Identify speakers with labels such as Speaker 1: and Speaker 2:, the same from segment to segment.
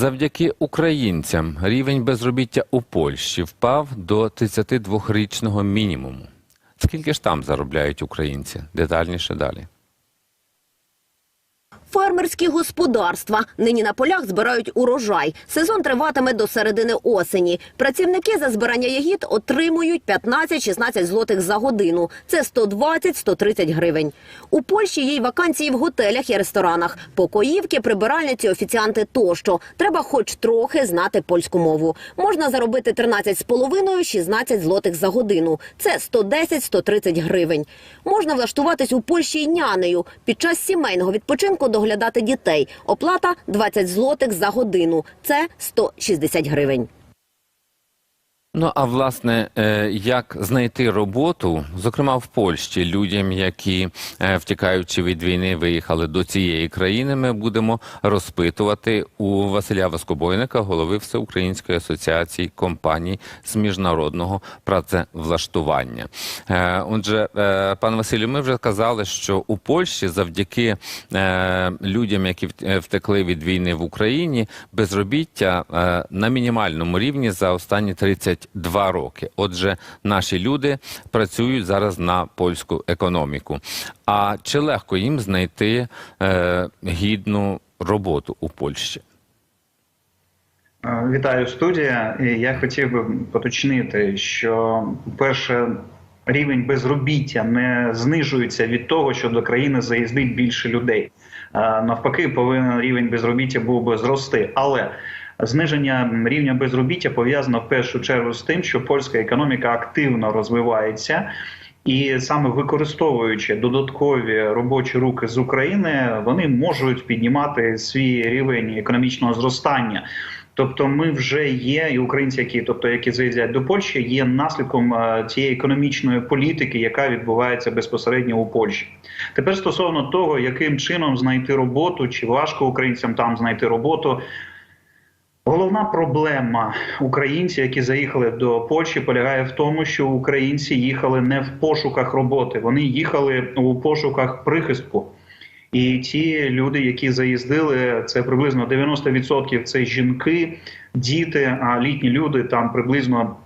Speaker 1: Завдяки українцям рівень безробіття у Польщі впав до 32-річного мінімуму. Скільки ж там заробляють українці? Детальніше далі.
Speaker 2: Фермерські господарства нині на полях збирають урожай. Сезон триватиме до середини осені. Працівники за збирання ягід отримують 15-16 злотих за годину. Це 120-130 гривень. У Польщі є й вакансії в готелях і ресторанах. Покоївки, прибиральниці, офіціанти тощо. Треба хоч трохи знати польську мову. Можна заробити 13,5-16 злотих за годину. Це 110-130 гривень. Можна влаштуватись у Польщі й нянею. Під час сімейного відпочинку доглядати дітей. Оплата 20 злотих за годину. Це 160 гривень.
Speaker 1: Ну а власне, е, як знайти роботу, зокрема в Польщі, людям, які е, втікаючи від війни, виїхали до цієї країни, ми будемо розпитувати у Василя Воскобойника, голови Всеукраїнської асоціації компаній з міжнародного працевлаштування. Е, Отже, пане Василю, ми вже казали, що у Польщі завдяки людям, які втекли від війни в Україні, безробіття на мінімальному рівні за останні 32 роки. Отже, наші люди працюють зараз на польську економіку. А чи легко їм знайти е, гідну роботу у Польщі?
Speaker 3: Е, Вітаю студія. Я хотів би поточнити, що перше рівень безробіття не знижується від того, що до країни заїздить більше людей. Е, Навпаки, повинен рівень безробіття був би зрости. Але зниження рівня безробіття пов'язано в першу чергу з тим, що польська економіка активно розвивається. І саме використовуючи додаткові робочі руки з України, вони можуть піднімати свій рівень економічного зростання. Тобто, ми вже є, і українці, які тобто які заїздять до Польщі, є наслідком е, цієї економічної політики, яка відбувається безпосередньо у Польщі. Тепер стосовно того, яким чином знайти роботу, чи важко українцям там знайти роботу. Головна проблема українців, які заїхали до Польщі, полягає в тому, що українці їхали не в пошуках роботи, вони їхали у пошуках прихистку. І ті люди, які заїздили, це приблизно 90% це жінки, діти, а літні люди там приблизно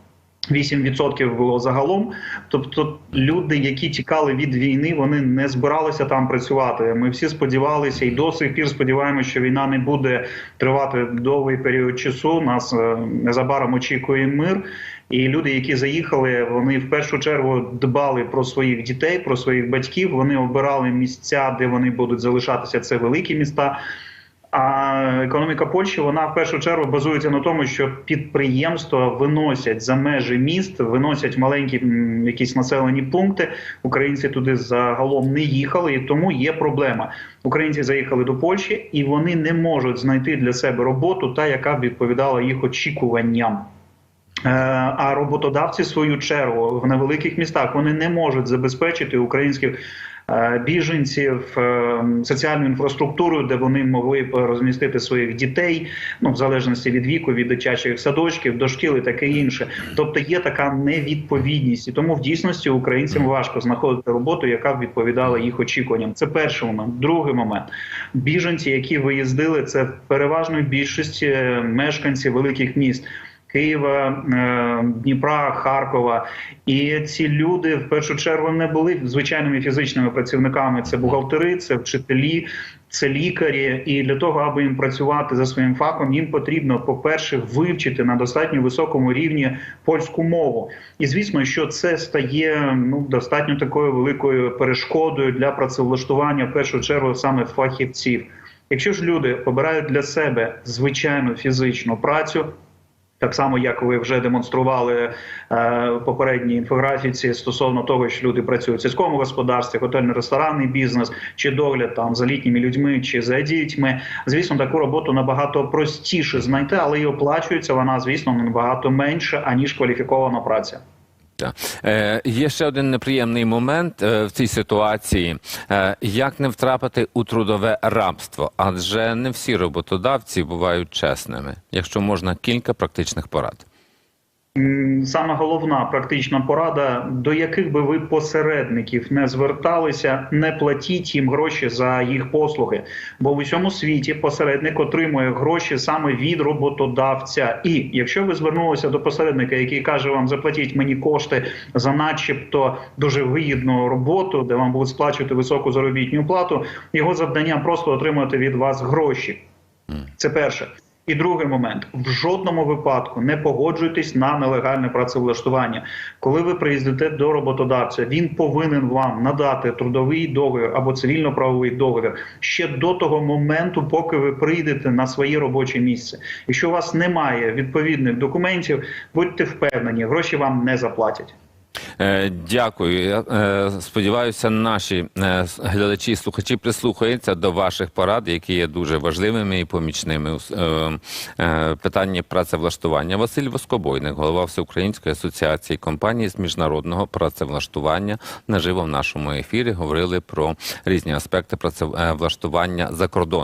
Speaker 3: 8% було загалом. Тобто люди, які тікали від війни, вони не збиралися там працювати. Ми всі сподівалися і до сих пір сподіваємося, що війна не буде тривати довгий період часу. Нас е, незабаром очікує мир. І люди, які заїхали, вони в першу чергу дбали про своїх дітей, про своїх батьків. Вони обирали місця, де вони будуть залишатися. Це великі міста. А економіка Польщі вона в першу чергу базується на тому, що підприємства виносять за межі міст, виносять маленькі якісь населені пункти. Українці туди загалом не їхали, і тому є проблема. Українці заїхали до Польщі, і вони не можуть знайти для себе роботу, та яка б відповідала їх очікуванням. Е, А роботодавці, в свою чергу, в невеликих містах вони не можуть забезпечити українських біженців е, соціальну інфраструктуру, де вони могли б розмістити своїх дітей, ну в залежності від віку, від дитячих садочків, до шкіл і таке інше. Тобто є така невідповідність, і тому в дійсності українцям важко знаходити роботу, яка б відповідала їх очікуванням. Це перший момент. Другий момент біженці, які виїздили, це в переважної більшості е, великих міст. Києва, е, Дніпра, Харкова, і ці люди в першу чергу не були звичайними фізичними працівниками. Це бухгалтери, це вчителі, це лікарі. І для того, аби їм працювати за своїм фахом, їм потрібно, по-перше, вивчити на достатньо високому рівні польську мову. І звісно, що це стає ну достатньо такою великою перешкодою для працевлаштування в першу чергу саме фахівців. Якщо ж люди обирають для себе звичайну фізичну працю. Так само, як ви вже демонстрували е, попередні інфографіці стосовно того, що люди працюють в сільському господарстві, готельно-ресторанний бізнес, чи догляд там за літніми людьми, чи за дітьми. Звісно, таку роботу набагато простіше знайти, але і оплачується вона, звісно, набагато менше аніж кваліфікована праця.
Speaker 1: Е, є ще один неприємний момент е, в цій ситуації: е, як не втрапити у трудове рабство, адже не всі роботодавці бувають чесними, якщо можна кілька практичних порад.
Speaker 3: Саме головна практична порада, до яких би ви посередників не зверталися, не платіть їм гроші за їх послуги. Бо в усьому світі посередник отримує гроші саме від роботодавця. І якщо ви звернулися до посередника, який каже вам заплатіть мені кошти за начебто дуже вигідну роботу, де вам будуть сплачувати високу заробітну плату, його завдання просто отримати від вас гроші. Це перше. І другий момент: в жодному випадку не погоджуйтесь на нелегальне працевлаштування. Коли ви приїздите до роботодавця, він повинен вам надати трудовий договір або цивільно-правовий договір ще до того моменту, поки ви прийдете на своє робоче місце. Якщо у вас немає відповідних документів, будьте впевнені, гроші вам не заплатять.
Speaker 1: Е, Дякую. Я е, сподіваюся, наші е, глядачі і слухачі прислухаються до ваших порад, які є дуже важливими і помічними у питанні працевлаштування. Василь Воскобойник, голова Всеукраїнської асоціації компаній з міжнародного працевлаштування, наживо в нашому ефірі говорили про різні аспекти працевлаштування за кордоном.